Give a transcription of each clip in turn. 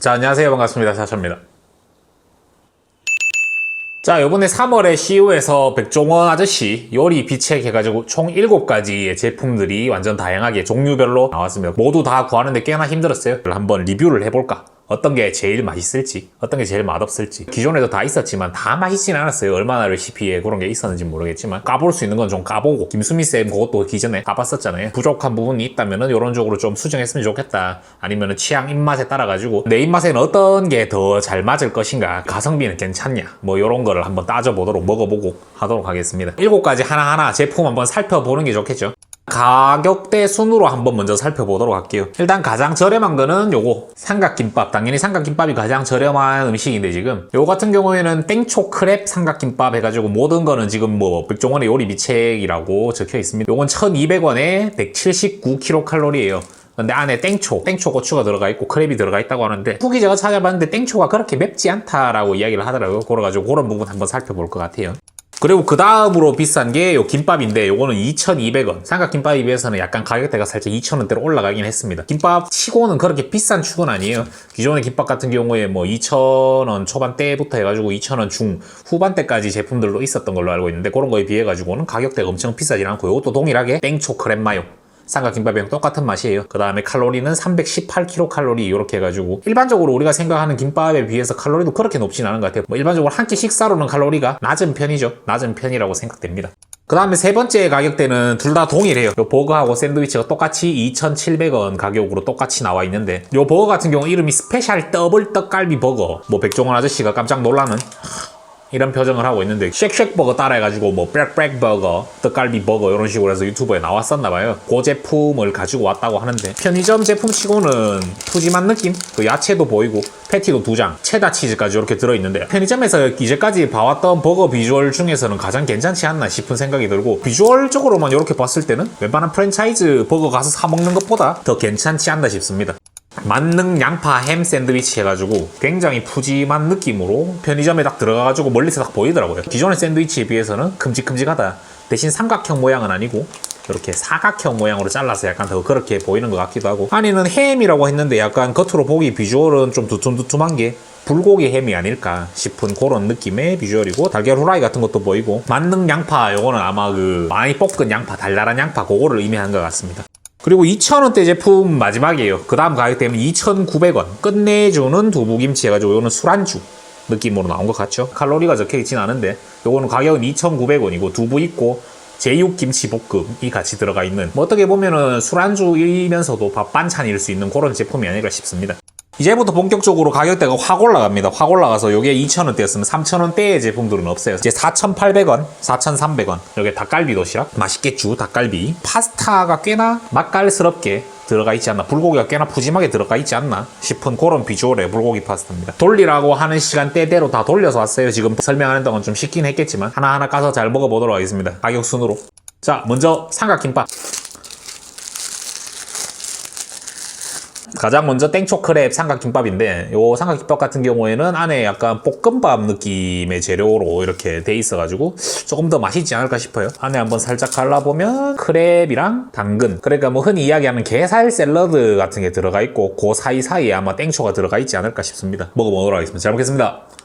자, 안녕하세요. 반갑습니다. 사천입니다. 자, 요번에 3월에 CU에서 백종원 아저씨 요리 비책 해가지고 총 7가지의 제품들이 완전 다양하게 종류별로 나왔습니다. 모두 다 구하는데 꽤나 힘들었어요. 한번 리뷰를 해볼까? 어떤 게 제일 맛있을지, 어떤 게 제일 맛없을지. 기존에도 다 있었지만 다 맛있진 않았어요. 얼마나 레시피에 그런 게 있었는지 모르겠지만 까볼 수 있는 건 좀 까보고 김수미 쌤 그것도 기존에 까봤었잖아요. 부족한 부분이 있다면 은 이런 쪽으로 좀 수정했으면 좋겠다. 아니면 은 취향 입맛에 따라 가지고 내 입맛에는 어떤 게 더 잘 맞을 것인가, 가성비는 괜찮냐, 뭐 이런 거를 한번 따져보도록 먹어보고 하도록 하겠습니다. 일곱 가지 하나하나 제품 한번 살펴보는 게 좋겠죠. 가격대 순으로 한번 먼저 살펴보도록 할게요. 일단 가장 저렴한 거는 요거 삼각김밥. 당연히 삼각김밥이 가장 저렴한 음식인데 지금 요거 같은 경우에는 땡초 크랩 삼각김밥 해가지고 모든 거는 지금 뭐 백종원의 요리 미책이라고 적혀 있습니다. 요건 1200원에 179kcal이에요. 근데 안에 땡초, 땡초 고추가 들어가 있고 크랩이 들어가 있다고 하는데 후기 제가 찾아봤는데 땡초가 그렇게 맵지 않다라고 이야기를 하더라고요. 그래가지고 그런 부분 한번 살펴볼 것 같아요. 그리고 그 다음으로 비싼 게 요 김밥인데 요거는 2,200원. 삼각김밥에 비해서는 약간 가격대가 살짝 2,000원대로 올라가긴 했습니다. 김밥 치고는 그렇게 비싼 축은 아니에요. 기존의 김밥 같은 경우에 뭐 2,000원 초반대부터 해가지고 2,000원 중 후반대까지 제품들도 있었던 걸로 알고 있는데 그런 거에 비해 가지고는 가격대가 엄청 비싸진 않고 요것도 동일하게 땡초 크랩 마요. 삼각김밥이랑 똑같은 맛이에요. 그 다음에 칼로리는 318kcal 이렇게 해가지고 일반적으로 우리가 생각하는 김밥에 비해서 칼로리도 그렇게 높진 않은 것 같아요. 뭐 일반적으로 한 끼 식사로는 칼로리가 낮은 편이죠. 낮은 편이라고 생각됩니다. 그 다음에 세 번째 가격대는 둘 다 동일해요. 요 버거하고 샌드위치가 똑같이 2,700원 가격으로 똑같이 나와 있는데 요 버거 같은 경우 이름이 스페셜 더블 떡갈비 버거. 뭐 백종원 아저씨가 깜짝 놀라는 이런 표정을 하고 있는데 쉑쉑 버거 따라해가지고 뭐 브렉브렉 버거, 떡갈비 버거 이런 식으로 해서 유튜브에 나왔었나 봐요. 그 제품을 가지고 왔다고 하는데 편의점 제품 치고는 푸짐한 느낌? 그 야채도 보이고 패티도 두 장, 체다 치즈까지 이렇게 들어있는데 편의점에서 이제까지 봐왔던 버거 비주얼 중에서는 가장 괜찮지 않나 싶은 생각이 들고 비주얼적으로만 이렇게 봤을 때는 웬만한 프랜차이즈 버거 가서 사 먹는 것보다 더 괜찮지 않나 싶습니다. 만능 양파 햄 샌드위치 해가지고 굉장히 푸짐한 느낌으로 편의점에 딱 들어가가지고 멀리서 딱 보이더라고요. 기존의 샌드위치에 비해서는 큼직큼직하다. 대신 삼각형 모양은 아니고 이렇게 사각형 모양으로 잘라서 약간 더 그렇게 보이는 것 같기도 하고 안에는 햄이라고 했는데 약간 겉으로 보기 비주얼은 좀 두툼두툼한 게 불고기 햄이 아닐까 싶은 그런 느낌의 비주얼이고 달걀 후라이 같은 것도 보이고 만능 양파 요거는 아마 그 많이 볶은 양파 달달한 양파 그거를 의미하는 것 같습니다. 그리고 2,000원대 제품 마지막이에요. 그 다음 가격대는 2,900원. 끝내주는 두부김치 해가지고 이거는 술안주 느낌으로 나온 것 같죠? 칼로리가 적혀 있진 않은데 요거는 가격은 2,900원이고 두부 있고 제육김치 볶음이 같이 들어가 있는 뭐 어떻게 보면은 술안주이면서도 밥 반찬일 수 있는 그런 제품이 아닐까 싶습니다. 이제부터 본격적으로 가격대가 확 올라갑니다. 확 올라가서 요게 2,000원대였으면 3,000원대의 제품들은 없어요. 이제 4,800원, 4,300원. 여기 닭갈비 도시락, 맛있겠죠, 닭갈비. 파스타가 꽤나 맛깔스럽게 들어가 있지 않나 불고기가 꽤나 푸짐하게 들어가 있지 않나 싶은 그런 비주얼의 불고기 파스타입니다 돌리라고 하는 시간대대로 다 돌려서 왔어요 지금 설명하는 동안 좀 쉽긴 했겠지만 하나하나 까서 잘 먹어보도록 하겠습니다 가격 순으로 자 먼저 삼각김밥 가장 먼저 땡초 크랩 삼각김밥인데 요 삼각김밥 같은 경우에는 안에 약간 볶음밥 느낌의 재료로 이렇게 돼 있어 가지고 조금 더 맛있지 않을까 싶어요. 안에 한번 살짝 갈라보면 크랩이랑 당근. 그러니까 뭐 흔히 이야기하는 게살 샐러드 같은 게 들어가 있고 그 사이사이에 아마 땡초가 들어가 있지 않을까 싶습니다. 먹어보도록 하겠습니다. 잘 먹겠습니다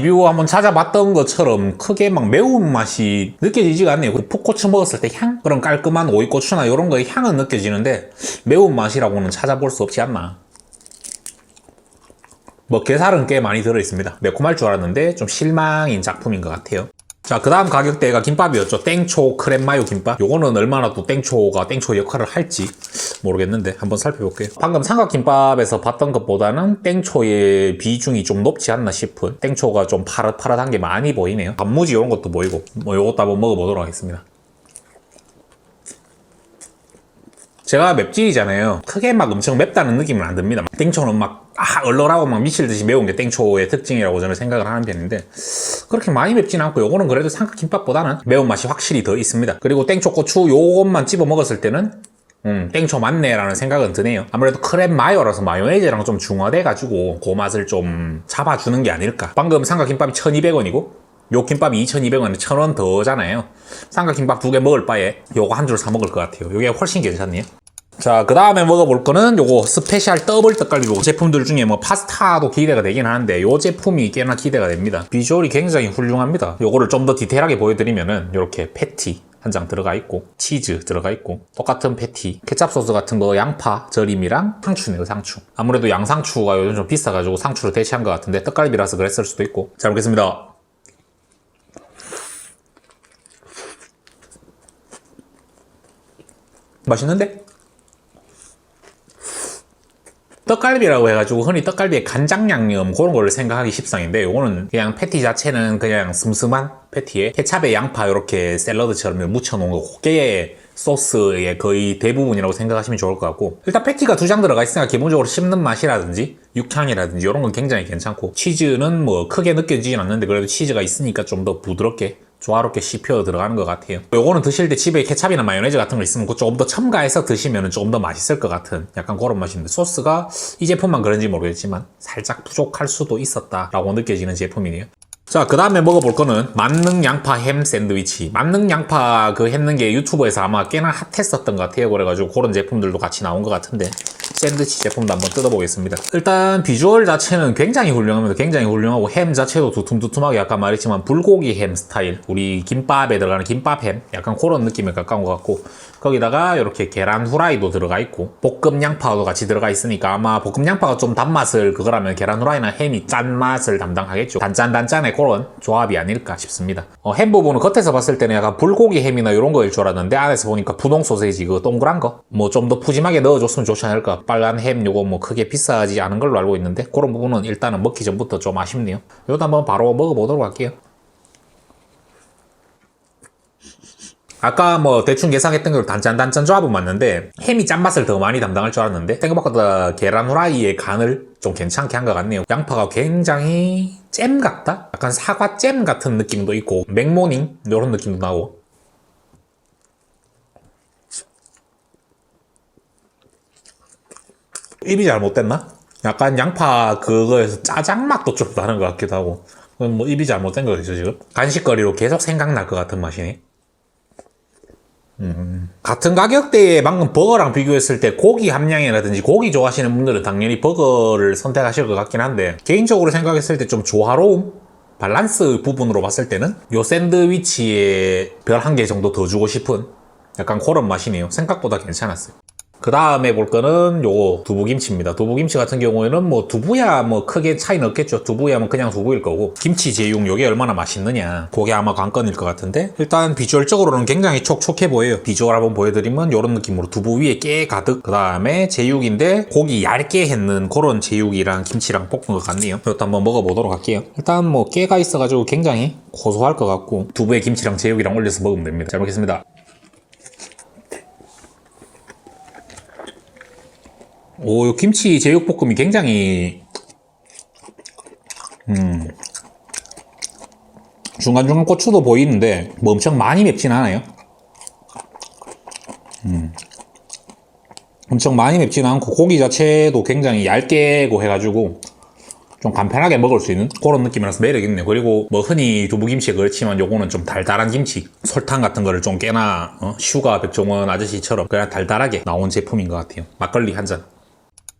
리뷰 한번 찾아봤던 것처럼 크게 막 매운맛이 느껴지지가 않네요. 그 풋고추 먹었을 때 향? 그런 깔끔한 오이고추나 이런 거의 향은 느껴지는데 매운맛이라고는 찾아볼 수 없지 않나. 뭐 게살은 꽤 많이 들어있습니다. 매콤할 줄 알았는데 좀 실망인 작품인 것 같아요. 자, 그 다음 가격대가 김밥이었죠. 땡초 크랩 마요 김밥. 요거는 얼마나 또 땡초가 땡초 역할을 할지 모르겠는데 한번 살펴볼게요. 방금 삼각김밥에서 봤던 것보다는 땡초의 비중이 좀 높지 않나 싶은 땡초가 좀 파릇파릇한 게 많이 보이네요. 단무지 이런 것도 보이고 뭐 요것도 한번 먹어보도록 하겠습니다. 제가 맵찔이잖아요. 크게 막 엄청 맵다는 느낌은 안 듭니다. 땡초는 막, 아, 얼얼하고 막 미칠 듯이 매운 게 땡초의 특징이라고 저는 생각을 하는 편인데, 그렇게 많이 맵진 않고, 요거는 그래도 삼각김밥보다는 매운맛이 확실히 더 있습니다. 그리고 땡초 고추 요것만 집어 먹었을 때는, 음, 땡초 맞네라는 생각은 드네요. 아무래도 크랩 마요라서 마요네즈랑 좀 중화돼가지고, 그 맛을 좀 잡아주는 게 아닐까. 방금 삼각김밥이 1200원이고, 요 김밥이 2,200원에 1,000원 더잖아요. 삼각김밥 두 개 먹을 바에 요거 한 줄 사 먹을 것 같아요. 요게 훨씬 괜찮네요. 자, 그 다음에 먹어볼 거는 요거 스페셜 더블 떡갈비 요 제품들 중에 뭐 파스타도 기대가 되긴 하는데 요 제품이 꽤나 기대가 됩니다. 비주얼이 굉장히 훌륭합니다. 요거를 좀 더 디테일하게 보여드리면은 요렇게 패티 한 장 들어가 있고 치즈 들어가 있고 똑같은 패티 케찹 소스 같은 거 양파 절임이랑 상추네요 상추 아무래도 양상추가 요즘 좀 비싸가지고 상추를 대체한 것 같은데 떡갈비라서 그랬을 수도 있고 잘 먹겠습니다 맛있는데? 떡갈비라고 해가지고 흔히 떡갈비에 간장 양념 그런 거를 생각하기 십상인데 요거는 그냥 패티 자체는 그냥 슴슴한 패티에 케찹에 양파 이렇게 샐러드처럼 묻혀놓은 거 그게 소스의 거의 대부분이라고 생각하시면 좋을 것 같고 일단 패티가 두 장 들어가 있으니까 기본적으로 씹는 맛이라든지 육향이라든지 이런 건 굉장히 괜찮고 치즈는 뭐 크게 느껴지진 않는데 그래도 치즈가 있으니까 좀 더 부드럽게 조화롭게 씹혀 들어가는 것 같아요. 요거는 드실 때 집에 케찹이나 마요네즈 같은 거 있으면 그거 조금 더 첨가해서 드시면 조금 더 맛있을 것 같은 약간 그런 맛인데 소스가 이 제품만 그런지 모르겠지만 살짝 부족할 수도 있었다라고 느껴지는 제품이네요. 자, 그 다음에 먹어볼 거는 만능 양파 햄 샌드위치. 만능 양파 그 했는 게 유튜브에서 아마 꽤나 핫했었던 것 같아요. 그래가지고 그런 제품들도 같이 나온 것 같은데 샌드위치 제품도 한번 뜯어보겠습니다. 일단 비주얼 자체는 굉장히 훌륭합니다. 굉장히 훌륭하고 햄 자체도 두툼두툼하게 아까 말했지만 불고기 햄 스타일. 우리 김밥에 들어가는 김밥 햄 약간 그런 느낌에 가까운 것 같고 거기다가 이렇게 계란 후라이도 들어가 있고 볶음 양파도 같이 들어가 있으니까 아마 볶음 양파가 좀 단맛을 그거라면 계란 후라이나 햄이 짠맛을 담당하겠죠. 단짠단짠의 그런 조합이 아닐까 싶습니다. 어, 햄 부분은 겉에서 봤을 때는 약간 불고기 햄이나 이런 거일 줄 알았는데 안에서 보니까 분홍 소세지 그 동그란 거 뭐 좀 더 푸짐하게 넣어줬으면 좋지 않을까. 빨간 햄 요거 뭐 크게 비싸지 않은 걸로 알고 있는데 그런 부분은 일단은 먹기 전부터 좀 아쉽네요. 요것도 한번 바로 먹어보도록 할게요. 아까 뭐 대충 예상했던 걸 단짠 단짠 조합은 맞는데 햄이 짠맛을 더 많이 담당할 줄 알았는데 생각보다 계란 후라이의 간을 좀 괜찮게 한 것 같네요 양파가 굉장히 잼 같다? 약간 사과 잼 같은 느낌도 있고 맥모닝 이런 느낌도 나고 입이 잘 못됐나? 약간 양파 그거에서 짜장 맛도 좀 나는 것 같기도 하고 뭐 입이 잘못된 거겠죠 지금? 간식거리로 계속 생각날 것 같은 맛이네 같은 가격대에 방금 버거랑 비교했을 때 고기 함량이라든지 고기 좋아하시는 분들은 당연히 버거를 선택하실 것 같긴 한데 개인적으로 생각했을 때 좀 조화로움? 밸런스 부분으로 봤을 때는 요 샌드위치에 별 한 개 정도 더 주고 싶은 약간 그런 맛이네요. 생각보다 괜찮았어요 그 다음에 볼 거는 요거 두부김치입니다. 두부김치 같은 경우에는 뭐 두부야 뭐 크게 차이는 없겠죠. 두부야 뭐 그냥 두부일 거고 김치 제육 요게 얼마나 맛있느냐 그게 아마 관건일 것 같은데 일단 비주얼적으로는 굉장히 촉촉해 보여요. 비주얼 한번 보여드리면 요런 느낌으로 두부 위에 깨 가득 그 다음에 제육인데 고기 얇게 했는 그런 제육이랑 김치랑 볶은 것 같네요. 이것도 한번 먹어보도록 할게요. 일단 뭐 깨가 있어가지고 굉장히 고소할 것 같고 두부에 김치랑 제육이랑 올려서 먹으면 됩니다. 잘 먹겠습니다. 오, 요 김치 제육볶음이 굉장히, 음, 중간중간 고추도 보이는데, 뭐 엄청 많이 맵진 않아요. 음. 엄청 많이 맵진 않고, 고기 자체도 굉장히 얇게고 해가지고, 좀 간편하게 먹을 수 있는 그런 느낌이라서 매력있네요. 그리고 뭐 흔히 두부김치 그렇지만 요거는 좀 달달한 김치, 설탕 같은 거를 좀 꽤나, 어? 슈가 백종원 아저씨처럼 그냥 달달하게 나온 제품인 것 같아요. 막걸리 한 잔.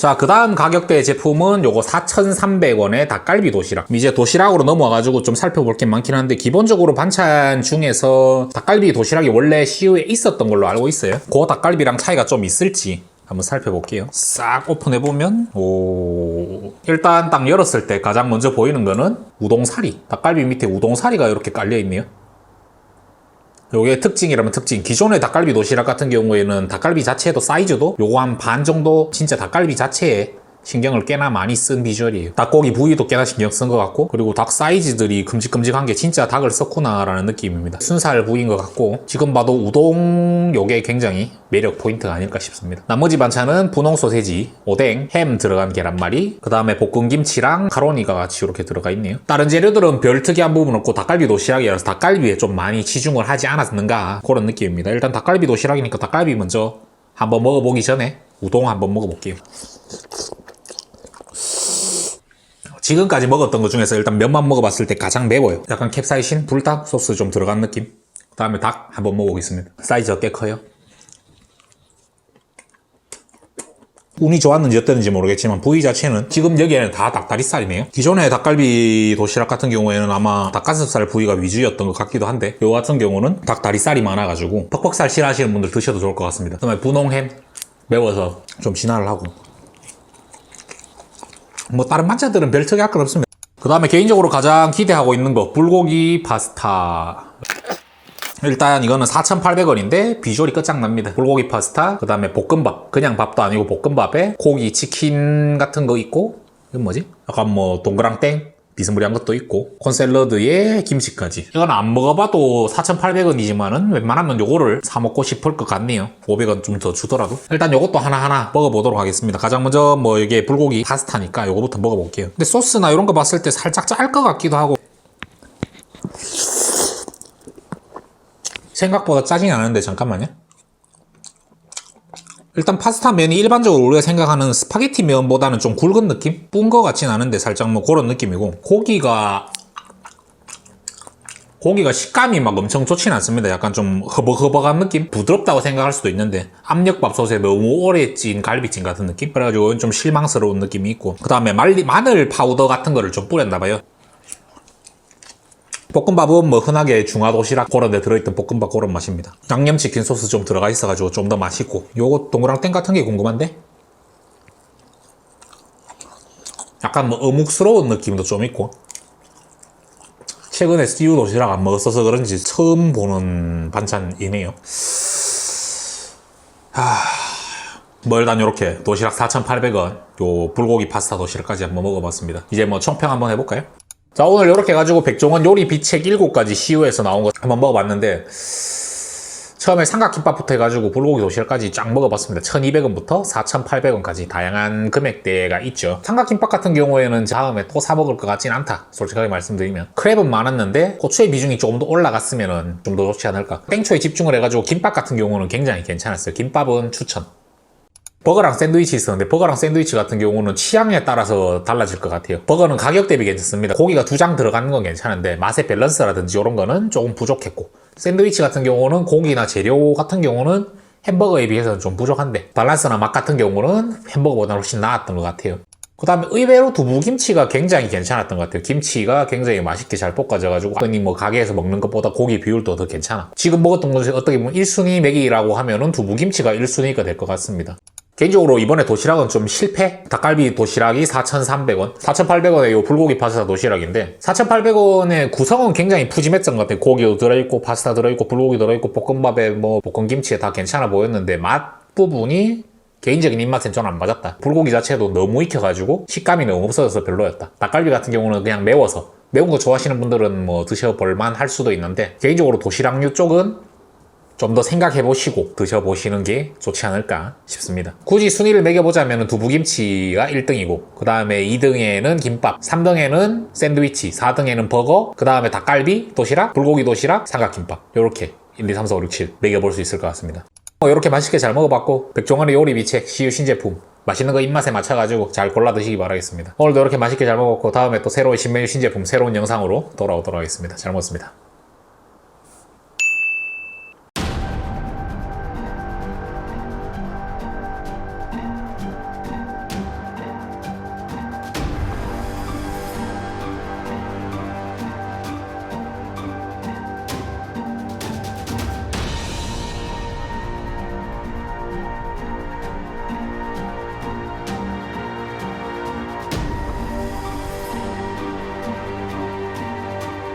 자, 그 다음 가격대 제품은 요거 4,300원의 닭갈비 도시락. 이제 도시락으로 넘어와가지고 좀 살펴볼 게 많긴 한데, 기본적으로 반찬 중에서 닭갈비 도시락이 원래 CU에 있었던 걸로 알고 있어요. 그 닭갈비랑 차이가 좀 있을지 한번 살펴볼게요. 싹 오픈해보면, 오. 일단 딱 열었을 때 가장 먼저 보이는 거는 우동사리. 닭갈비 밑에 우동사리가 이렇게 깔려있네요. 요게 특징이라면 특징. 기존의 닭갈비 도시락 같은 경우에는 닭갈비 자체도 사이즈도 요거 한 반 정도 진짜 닭갈비 자체에 신경을 꽤나 많이 쓴 비주얼이에요. 닭고기 부위도 꽤나 신경 쓴 것 같고 그리고 닭 사이즈들이 큼직큼직한 게 진짜 닭을 썼구나 라는 느낌입니다. 순살 부위인 것 같고 지금 봐도 우동 요게 굉장히 매력 포인트가 아닐까 싶습니다. 나머지 반찬은 분홍 소세지, 오뎅, 햄 들어간 계란말이, 그 다음에 볶은 김치랑 카로니가 같이 이렇게 들어가 있네요. 다른 재료들은 별 특이한 부분 없고 닭갈비 도시락이라서 닭갈비에 좀 많이 치중을 하지 않았는가 그런 느낌입니다. 일단 닭갈비 도시락이니까 닭갈비 먼저 한번 먹어보기 전에 우동 한번 먹어볼게요. 지금까지 먹었던 것 중에서 일단 면만 먹어봤을 때 가장 매워요. 약간 캡사이신, 불닭 소스 좀 들어간 느낌. 그 다음에 닭 한번 먹어보겠습니다. 사이즈가 꽤 커요. 운이 좋았는지 어땠는지 모르겠지만 부위 자체는 지금 여기에는 다 닭다리살이네요. 기존의 닭갈비 도시락 같은 경우에는 아마 닭가슴살 부위가 위주였던 것 같기도 한데 요 같은 경우는 닭다리살이 많아가지고 퍽퍽살 싫어하시는 분들 드셔도 좋을 것 같습니다. 그다음에 분홍햄 매워서 좀 진화를 하고 뭐 다른 반찬들은 별 특이할 건 없습니다. 그 다음에 개인적으로 가장 기대하고 있는 거 불고기 파스타 일단 이거는 4,800원인데 비주얼이 끝장납니다. 불고기 파스타, 그 다음에 볶음밥. 그냥 밥도 아니고 볶음밥에 고기, 치킨 같은 거 있고 이건 뭐지? 약간 뭐 동그랑땡 비스무리한 것도 있고 콘샐러드에 김치까지. 이건 안 먹어봐도 4,800원이지만 은 웬만하면 요거를 사 먹고 싶을 것 같네요. 500원 좀 더 주더라도. 일단 요것도 하나하나 먹어보도록 하겠습니다. 가장 먼저 뭐 이게 불고기 파스타니까 요거부터 먹어볼게요. 근데 소스나 이런 거 봤을 때 살짝 짤 것 같기도 하고. 생각보다 짜진 않은데 잠깐만요. 일단 파스타 면이 일반적으로 우리가 생각하는 스파게티 면보다는 좀 굵은 느낌? 뿐거 같진 않은데 살짝 뭐 그런 느낌이고 고기가 고기가 식감이 막 엄청 좋진 않습니다. 약간 좀 허벅허벅한 느낌? 부드럽다고 생각할 수도 있는데 압력밥솥에 너무 오래 찐 갈비찜 같은 느낌? 그래가지고 좀 실망스러운 느낌이 있고 그 다음에 마늘 파우더 같은 거를 좀 뿌렸나 봐요. 볶음밥은 뭐 흔하게 중화도시락 그런 데 들어있던 볶음밥 그런 맛입니다. 양념치킨 소스 좀 들어가 있어가지고 좀 더 맛있고 요거 동그랑땡 같은 게 궁금한데? 약간 뭐 어묵스러운 느낌도 좀 있고 최근에 스티우 도시락 안 먹었어서 그런지 처음 보는 반찬이네요. 하... 뭐 일단 이렇게 도시락 4,800원 요 불고기 파스타 도시락까지 한번 먹어봤습니다. 이제 뭐 총평 한번 해볼까요? 자 오늘 이렇게 가지고 백종원 요리 비책 7가지 시우에서 나온 거 한번 먹어봤는데 처음에 삼각김밥부터 해가지고 불고기 도시락까지 쫙 먹어봤습니다. 1200원부터 4800원까지 다양한 금액대가 있죠. 삼각김밥 같은 경우에는 다음에 또 사 먹을 것 같진 않다. 솔직하게 말씀드리면. 크랩은 많았는데 고추의 비중이 조금 더 올라갔으면 좀 더 좋지 않을까. 땡초에 집중을 해가지고 김밥 같은 경우는 굉장히 괜찮았어요. 김밥은 추천 버거랑 샌드위치 있었는데 버거랑 샌드위치 같은 경우는 취향에 따라서 달라질 것 같아요. 버거는 가격 대비 괜찮습니다. 고기가 두 장 들어가는 건 괜찮은데 맛의 밸런스라든지 이런 거는 조금 부족했고 샌드위치 같은 경우는 고기나 재료 같은 경우는 햄버거에 비해서는 좀 부족한데 밸런스나 맛 같은 경우는 햄버거보다 훨씬 나았던 것 같아요. 그 다음에 의외로 두부김치가 굉장히 괜찮았던 것 같아요. 김치가 굉장히 맛있게 잘 볶아져가지고 흔히 뭐 가게에서 먹는 것보다 고기 비율도 더 괜찮아. 지금 먹었던 것이 어떻게 보면 1순위 맥이라고 하면은 두부김치가 1순위가 될 것 같습니다. 개인적으로 이번에 도시락은 좀 실패. 닭갈비 도시락이 4,300원. 4,800원에 이 불고기 파스타 도시락인데 4,800원의 구성은 굉장히 푸짐했던 것 같아요. 고기도 들어있고 파스타 들어있고 불고기 들어있고 볶음밥에 뭐 볶음김치에 다 괜찮아 보였는데 맛 부분이 개인적인 입맛엔 좀안 맞았다. 불고기 자체도 너무 익혀가지고 식감이 너무 없어져서 별로였다. 닭갈비 같은 경우는 그냥 매워서 매운 거 좋아하시는 분들은 뭐 드셔볼만 할 수도 있는데 개인적으로 도시락류 쪽은 좀 더 생각해 보시고 드셔보시는 게 좋지 않을까 싶습니다. 굳이 순위를 매겨보자면 두부김치가 1등이고 그 다음에 2등에는 김밥, 3등에는 샌드위치, 4등에는 버거, 그 다음에 닭갈비, 도시락, 불고기 도시락, 삼각김밥 이렇게 1, 2, 3, 4, 5, 6, 7 매겨볼 수 있을 것 같습니다. 이렇게 맛있게 잘 먹어봤고 백종원의 요리 비책 시유 신제품 맛있는 거 입맛에 맞춰가지고 잘 골라 드시기 바라겠습니다. 오늘도 이렇게 맛있게 잘 먹었고 다음에 또 새로운 신메뉴 신제품 새로운 영상으로 돌아오도록 하겠습니다. 잘 먹었습니다.